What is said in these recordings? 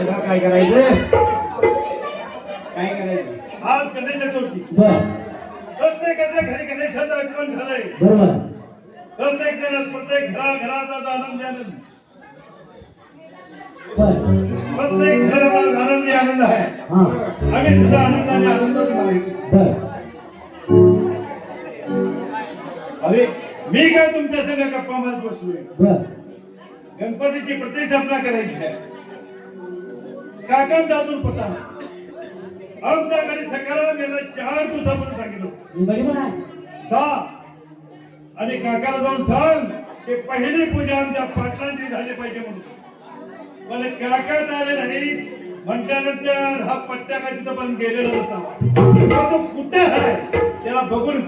तुला काय करायचं काय करायचं आज गणेश चतुर्थी बर. प्रत्येकाच्या घरी गणेशाचं आगमन झालंय. बरोबर. प्रत्येक जण प्रत्येक घरा घरात आज आनंदी आनंद. प्रत्येक घरात आनंदी आनंद आहे. आम्ही आनंदाने आनंदाने मागितले बर. अरे मी काय तुमच्या सगळ्या गप्पा मारत बसलोय? गणपतीची प्रतिष्ठापना करायची आहे. काकांचा अजून पता नाही. आमच्याकडे सकाळला गेलं चार दिवसापूर्वी सांगितलं जा. आणि काकाला जाऊन सांग की पहिली पूजा आमच्या पाटलांची झाली पाहिजे म्हणून. पण काकाच आले नाही. म्हटल्यानंतर हा पट्ट्या काय तिथं पण गेलेला नसावा तो कुठे आहे? त्याला बघून.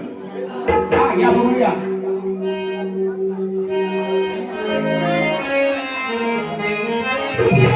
हा घ्या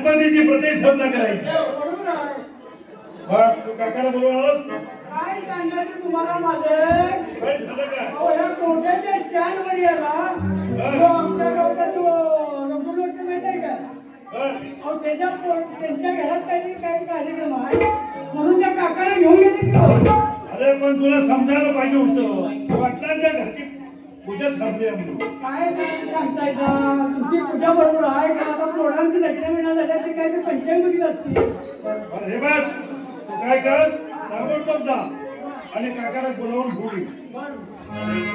गणपतीची प्रतिष्ठापना करायची. बस तू काकाला बोलवलास? काय सांगायचं तुम्हाला माझं काय झालं काय अहो, या कोट्याच्या स्टँडवर याला तो आमच्या गावचा तो रघुलोट माहीत आहे का? बरं. अहो त्याच्या पो- त्यांच्या घरात काहीतरी काही कार्यक्रम आहे? म्हणून त्या काकाला घेऊन गेले की. अरे पण तुला समजायला पाहिजे होतं. पाटलांच्या घरची पूजा थांबली म्हणून. काय सांगतायचा तुमची पूजा बरोबर आहे का? आता पोरांची लग्न मिळालं झाल्या ते काय ते बघितलं असतील. बरं, हे बघ तू काय कर? ताबडतोब जा. आणि काकाला बोलावून बोली हाड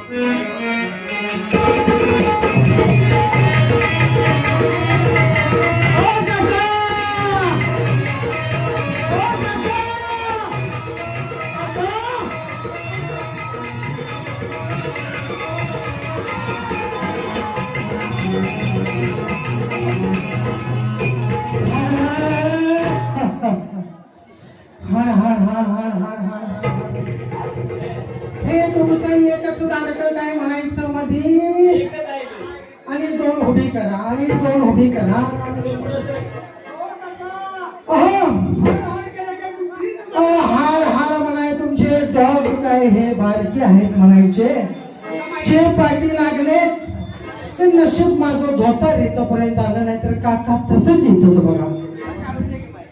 नशीब माझं धोतर इथपर्यंत आलं नाही तर काका तसंच येत होतं बघा.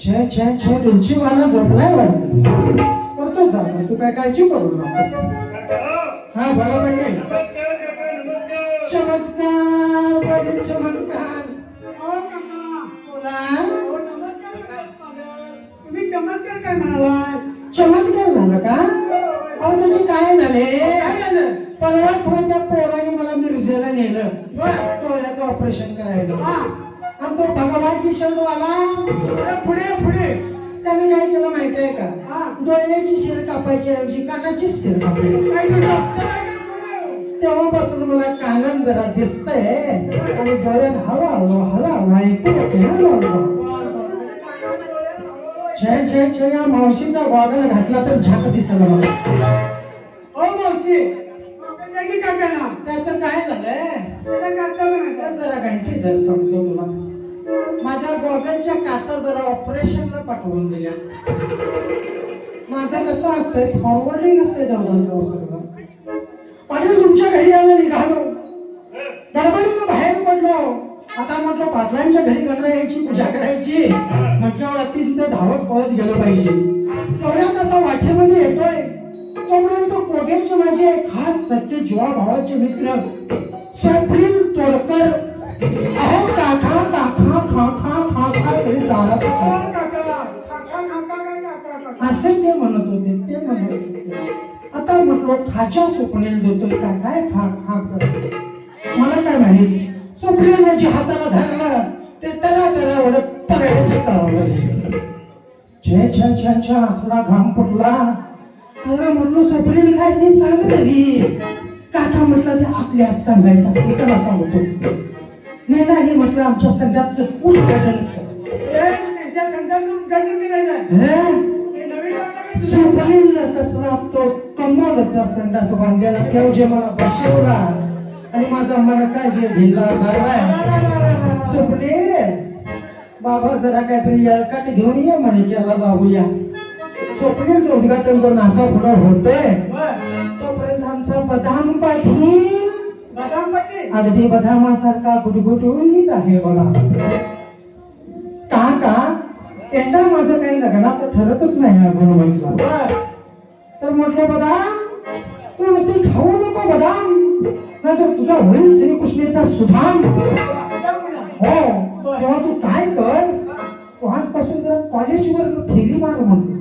छे छे छे वाला झोपलाय वाटत करतो चालू तू काय काळजी करू नको. हा बोला म्हणजे चमत्कार चमत्कार. हो बोला. हो. तुम्ही चमत्कार काय म्हणालाय चमत्कार झाला का? अहो त्याचे काय झाले? परवाच माझ्या पोराने मला मिरजेला नेलं. डोळ्याचं ऑपरेशन करायला. हा. आणि तो भगवान किशोरवाला पुढे पुढे पुढे. त्याने काय केलं माहितीये का? हा. डोळ्याची शिर कापायची ऐवजी कानाची शिर आहे का कोण? तेव्हापासून मला कानात जरा दिसतंय आणि डोळ्यात हवा हवा हवा ऐकू येते. छे छे छे या मावशीचा गॉगल घातला तर झाक दिसला मला हो मावशी. काकाला. त्याचं काय झालंय? जरा घंटी धर सांगतो तुला. माझ्या गॉगलच्या काचा जरा ऑपरेशनला पाठवून दिल्या. माझं कसं असतंय फॉरवर्डिंग देवदासराव सगळं पाटील तुमच्या घरी आलं निघालो. गडबडीनं बाहेर पडलो. आता म्हटलं पाटलांच्या घरी गणरा यायची पूजा करायची. म्हटल्यावर अत्यंत धावत पळत गेलं पाहिजे. तेवढ्यात असा वाटेमध्ये येतोय. तोपर्यंत कोट्याचे माझे खास सत्य जीवा भावाचे मित्र स्वप्नील तोडकर अहो काका काका खा खा खा खा करीत दारात हो असे ते म्हणत होते ते म्हणत होते आता म्हटलं खाच्या स्वप्नेल देतोय का काय खा खा कर मला काय माहीत स्वप्नेल जे हाताला धरलं ते तरा तरा वडत तराड्याच्या तारावर छे छे छे छे असला घाम फुटला अरे म्हटलं स्वप्नेल काय ते सांग तरी काका म्हटलं ते आपल्या हात सांगायचं असते चला सांगतो. नाही नाही म्हटलं आमच्या उद्घाटनच संघाचं उद्घाटन करायचं नवीन वाटतं की स्वप्नील कसला तो कमोदचा संडास बांधलेला तेव जे मला बसवला. आणि माझा मन काय जे झालाय स्वप्नील बाबा जरा काहीतरी काटे घेऊन ये म्हणे केला लावूया. स्वप्नीलचं उद्घाटन करून असा पुढं होतोय. तोपर्यंत आमचा बदाम पाटील. पट्टी अगदी बदामासारखा गुटगुटुईत आहे बघा. काका यंदा माझं काही लग्नाचं ठरतच नाही अजून म्हटलं. तर म्हटलं बदाम तू नुसती खाऊ नको बदाम. नाहीतर तुझा होईल श्रीकृष्णेचा सुधाम. हो तेव्हा तू काय कर? तू आजपासून जरा कॉलेजवर फेरी मार म्हणते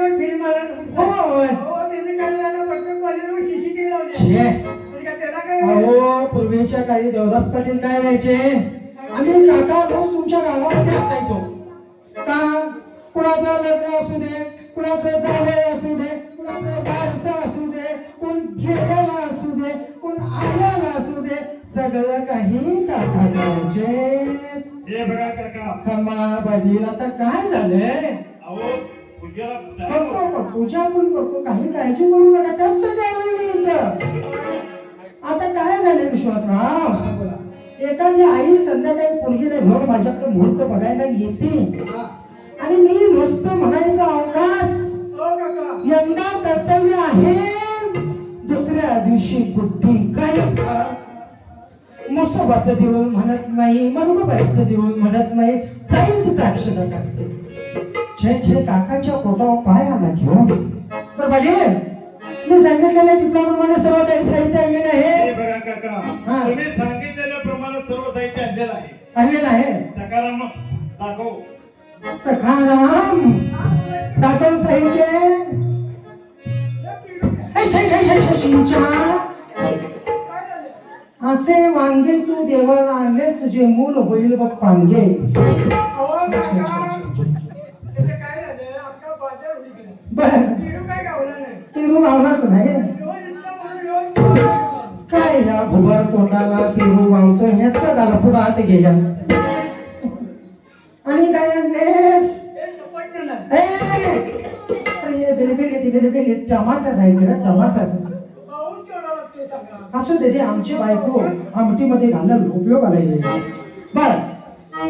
कॉलेजवर फिल्म मारत होता. होय. हो, त्याचं काय झालं? प्रत्येक कॉलेजवर CCTV लावली. छे म्हणजे पूर्वीच्या काळी देवदास पाटील काय व्हायचे आम्ही काका रोज तुमच्या गावामध्ये असायचो का कुणाचं लग्न असू दे कुणाचं जावळ असू दे कुणाचं बारसं असू दे कोण गेलेला असू दे कोण आलेला असू दे सगळं काही काका करायचे हे बघा काका खमा पाटील आता काय झालंय अहो करतो? पूजा पण करतो. काही काळजी करू नका. त्याच सगळं मी इथं. आता काय झालं विश्वासराव एखादी आई संध्याकाळी पोरगीला घेऊन माझ्याकडे मुहूर्त बघायला येते. आणि मी नुसतं म्हणायचं अवकाश यंदा कर्तव्य आहे. दुसऱ्या दिवशी गुड्डी काय मसोबाचं देऊळ म्हणत नाही मरुगबाईचं देऊळ म्हणत नाही. जाईल तिथं अक्षता टाकते. छे छे काकाच्या पोटावर पाय आला घेऊन बरं पाटील मी सांगितलेल्या टिपणाप्रमाणे सर्व काही साहित्य आणलेलं हे आहे बघा काका हा. तुम्ही सांगितलेल्याप्रमाणे सर्व साहित्य आणलेलं आहे. आणलेलं आहे. सकारात्मक दाखव. सखाराम दाखव साहित्य. छे, छे, छे, छे, शिंचा. असे वांगे तू देवाला आणलेस तुझे मूल होईल बघ पांगे. हो काका. त्याचं काय झालं अख्खा बाजार उडी गेला बर पिढू काय गावला नाही पेरू लावलाच नाही रोज दिसला म्हणून रोज पिढू गावला. काय ह्या भुबर तोंडाला पेरू वावतो ह्याच गाला पुढं आत गेल्या. आणि काय आणलेस. ए! बेलबेल येते टमाटर आहे रे टमाटर. असू दे ते आमची बायको आमटीमध्ये घालायला उपयोग आला बर.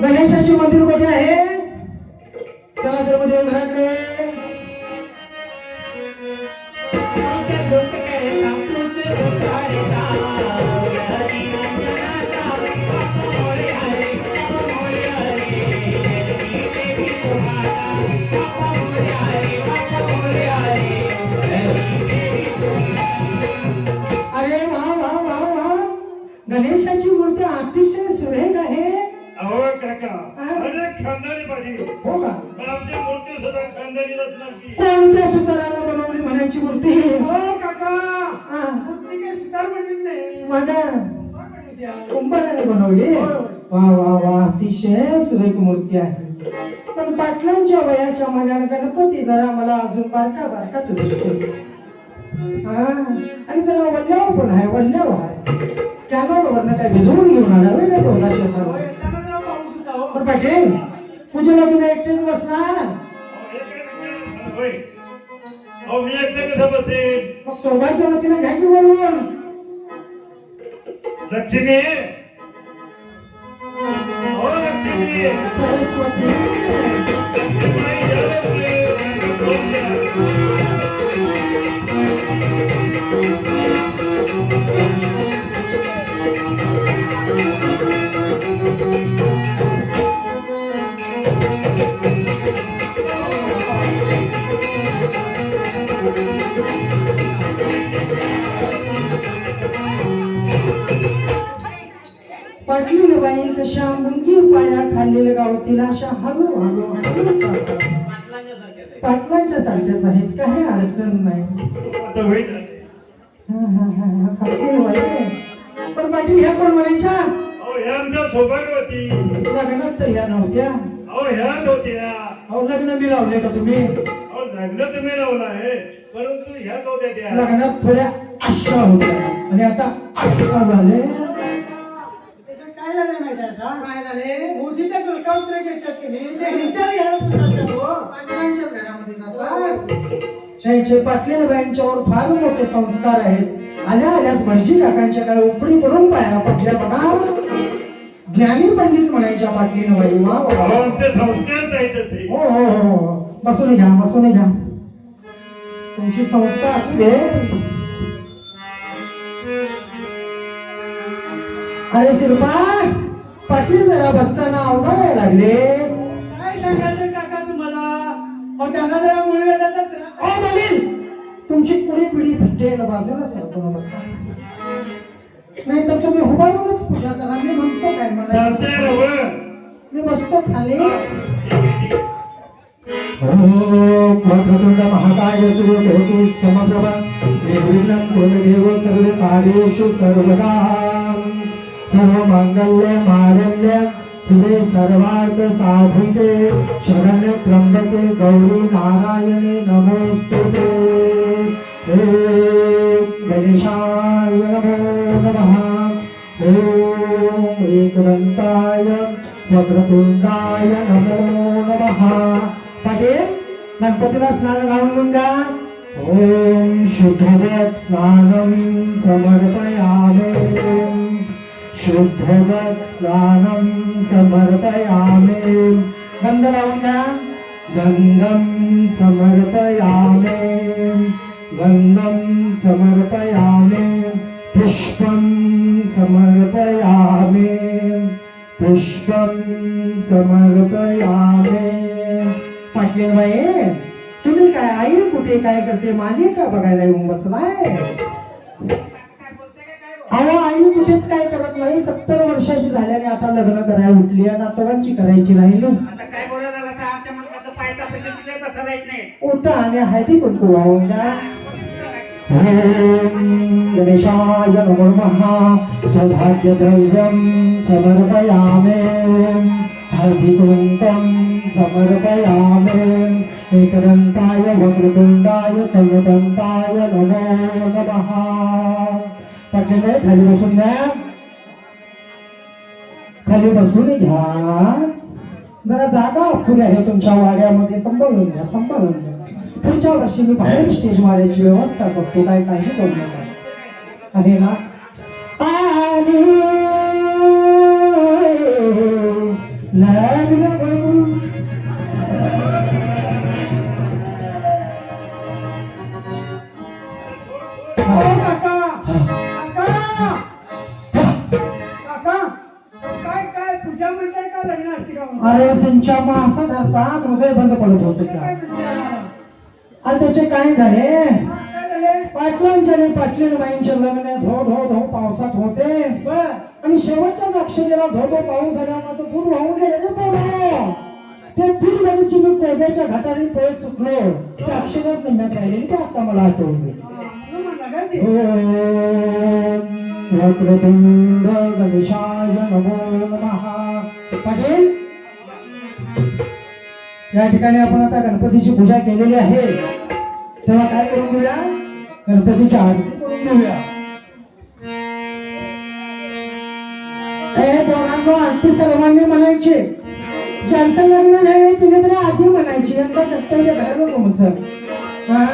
गणेशाची मंदिर कुठे आहे? चला तर मध्ये घराकडे. गणेशाची मूर्ती अतिशय सुरेख आहे. अहो काका अनेक खानदानी पाहिजे हो का? आमची मूर्ती सुद्धा कोणत्या सुताराला बनवली म्हणायची मूर्ती? हो काका. मूर्ती काही सुतार बनवीत नाही. माझ्या कोण बनवते आहे? कुंभाराने बनवली? वा वा वा अतिशय सुरेख मूर्ती आहे. पण पाटलांच्या वयाच्या मनानं गणपती जरा मला अजून बारका बारकाच दिसतो हा. आणि जरा वल्ल्याव पण आहे वल्ल्याव आहे. वरनं काय भिजवून घेऊन आला का तो होता शेतावर? होता हो. पण पाटील पूजेला तुम्ही एकटेच बसणार? अहो, हे मी एकटं कसं मग घ्या की लक्ष्मी? हो लक्ष्मी. सरस्वती. पाटली बाई कशा मुंगी पाया खाल्लेल्या गावतीला अशा हळू हळू हळू पाटलांच्या सारख्याच आहेत काही अडचण नाही. हा, हा, हा, हा. पण पाटील ह्या कोण म्हणायच्या? सौभाग्यवती. लग्नात तर ह्या नव्हत्या. अहो ह्याच होत्या. अहो लग्न मी लावले का तुम्ही? अहो लग्न तुम्ही लावलं आहे परंतु ह्याच होत्या त्या. लग्नात थोड्या आशा होत्या. आणि आता आशा झाले काय झालं माहिती आहे का काय झाले मोदीच्या दुर्गावत्र घेतल्यात की नाही? ते विचार घ्यायला सुद्धा हो पाटलांच्याच घरामध्ये जातात. त्यांचे पाटलीन बाईंच्यावर फार मोठे संस्कार आहेत. आल्या आल्यास भटजी काकांच्या काय उपडी करून पाया पडल्या बघा. ज्ञानी पंडित म्हणायच्या पाटलीन बाई वा वा, अहो वा. आमचे संस्कारच आहेत तसे. हो हो हो हो. बसून घ्या बसून घ्या. तुमची संस्था असू दे. अरे शिल्पा पाटील जरा बसताना अवघड लागले. काय सांगायचं काका तुम्हाला? अहो त्यांना जरा त्रास ओ तुमची कुडी पिढी भेटेल बाजूला सरकून बसा नाही तर तुम्ही उभारूनच पूजा करा. मी म्हणतो काय मला? चालतंय ना व? मी बसतो खाली. हा? ओम महाकाय सूर्यकोटि समप्रभ. निर्विघ्नं सर्वदा. सर्वमङ्गल्य माङ्गल्य शिवे सर्वार्थ साधिके शरण्य त्र्यंबके गौरी नारायणे नमोस्तुते ओम गणेशाय नमो नमः ओम एकदन्ताय वक्रतुंडाय नमो नमः पाटील गणपतीला स्नान घालून का ओम शुद्धवत स्नानम समर्पयामे शुद्धवत्स्नानं समर्पयामे। गंध लावून का गंधम समर्पयामे। गंधम समर्पयामे। पुष्पं समर्पयामे। पुष्पं समर्पयामे। पाटील बाई तुम्ही काय आई कुठे काय करते? माझी का बघायला येऊन बसलाय? अहो आई कुठेच काय करत नाही. सत्तर वर्षाची झाल्याने आता लग्न करायला उठली आणि नातवांची करायची राहिली. आता काय बोलायला लागला तर आमच्या पाय तापायचं तिथे नाही उठा आणि कुंकू वाहून द्या ओम गणेशाय नमो नमः. सौभाग्यद्रव्यं समर्पयामे. हळदीकुंकं समर्पयामे. एकदन्ताय वक्रतुंडाय तल्लदन्ताय नमो नमः. पाठीने खाली बसून घ्या. खाली बसून घ्या. जरा जागा अपुरी आहे तुमच्या वाड्यामध्ये. सांभाळून घ्या सांभाळून घ्या. पुढच्या वर्षी मी बाहेर स्टेज मारायची व्यवस्था करतो. काय काही करू नका आहे ना? आली लग्न अरे सिंच्या असं धरतात हृदय बंद पडत होत का? अरे त्याचे काय झाले? पाटलांच्या आणि पाटलीन बाईंचे लग्न धो धो धो पावसात होते. आणि शेवटच्याच अक्षरेला धो धो पाऊस आल्यावर माझं बूट वाहून गेले पोरं. ते पीठ बघायची मी कोब्याच्या घाटाने पळत चुकलो ते अक्षरच निघण्यात राहिले ते आता मला आठवले वक्रतुंड गणेशाय नमो नमः. पाटील. या ठिकाणी आपण आता गणपतीची पूजा केलेली आहे. तेव्हा काय करून घेऊया? गणपतीची आरती करून घेऊया. आरती सर्वांनी म्हणायची. ज्यांचं लग्न झालंय तिने तरी आधी म्हणायची. यंदा कर्तव्य घराला तुमचं हा?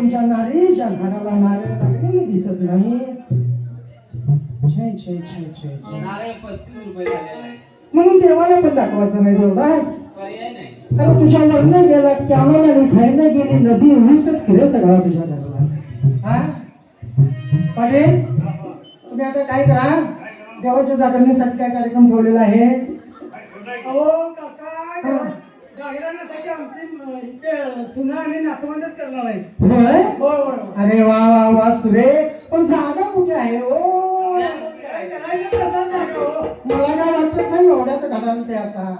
तुमच्या नारीच्या झाडाला नारळ लागलेले दिसत नाही. नारळ पस्तीस रुपये झालेला आहे. म्हणून देवाला पण दाखवायचं नाही देवदास. पर्याय नाही. कारण तुझ्या वरनं गेला कॅमल आणि खायनं गेली नदी ऊसच खिरे सगळा तुझ्या घराला. हा? पाटील तुम्ही आता काय करा? देवाच्या जागरणीसाठी काय कार्यक्रम ठेवलेला आहे? अहो काका जागरणासाठी आमची अं, इथे सुना आणि नातवंडच करणार आहे होय? होय होय होय. अरे वा वा वा सुरेख. पण जागा कुठे आहे ओ हो. मला काय वाटत नाही एवढ्याच घराला ते आता.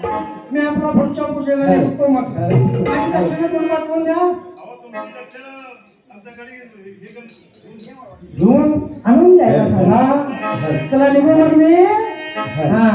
मी आपला पुढच्या पूजेला निघतो मग. माझी दक्षिणा तुम्ही पाठवून द्या. अहो, तुमची लक्षणं आमच्याकडे हे करून- घेऊन आणून द्यायला सांगा. चला निघू मग मी. हा.